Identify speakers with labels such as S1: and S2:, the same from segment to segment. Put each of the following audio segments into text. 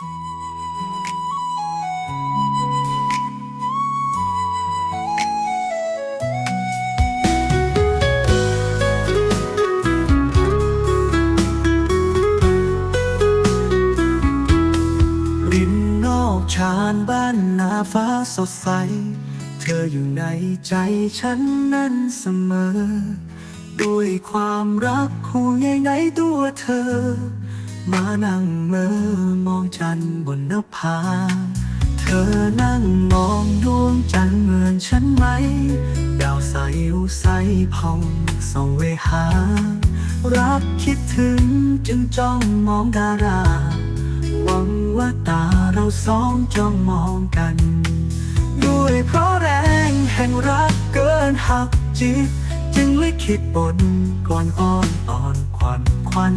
S1: ริมนอกชานบ้านนาฟ้าสดใส เธออยู่ในใจฉันนั้นเสมอ ด้วยความรักห่วงใยในตัวเธอ มานั่งเมื่อมองจันทร์บนนภา เธอนั่งมองดวงจันทร์เหมือนฉันไหม ดาวใสอุใสพองส่องเวหา รักคิดถึงจึงจ้องมองดารา หวังว่าตาเราสองจ้องมองกัน ด้วยเพราะแรงแห่งรักเกินหักจิตจึงลิขิตบนก่อนอ่อนอ่อนควันควัน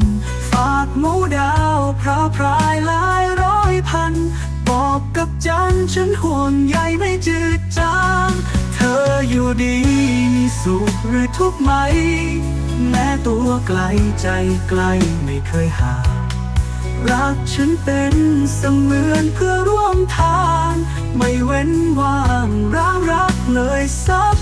S1: ฝากหมูดา พระพรายหลายร้อยพัน บอกกับจันฉันห่วงใยไม่จืดจาง เธออยู่ดีมีสุขหรือทุกข์ไหม แม้ตัวไกลใจไกลไม่เคยห่างรักฉันเป็นเสมือนเพื่อร่วมทาง ไม่เว้นว่างร้างรักเลยสัก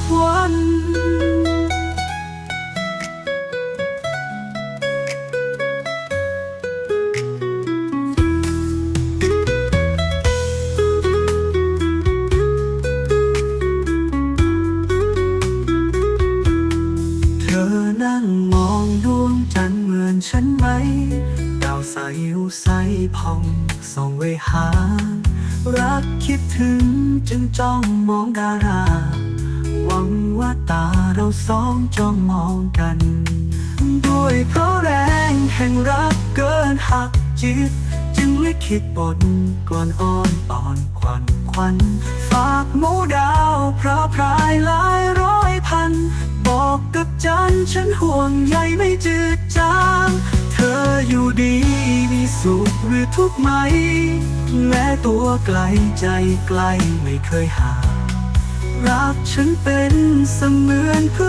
S1: ฉันไหม ดาวใสอุใสพองส่องเวหา รักคิดถึงจึงจ้องมองดารา หวังว่าตาเราสองจ้องมองกัน ด้วยเพราะแรงแห่งรักเกินหักจิต จึงลิขิตบทก่อนอ่อนอ่อนควันควัน ฝากหมูดาวพระพรายหลายร้อยพัน บอกกับจันฉันห่วงใยไม่จืด ทุกไหม แม้ตัวไกลใจไกลไม่เคยห่างรักฉันเป็นเสมือนเพื่อ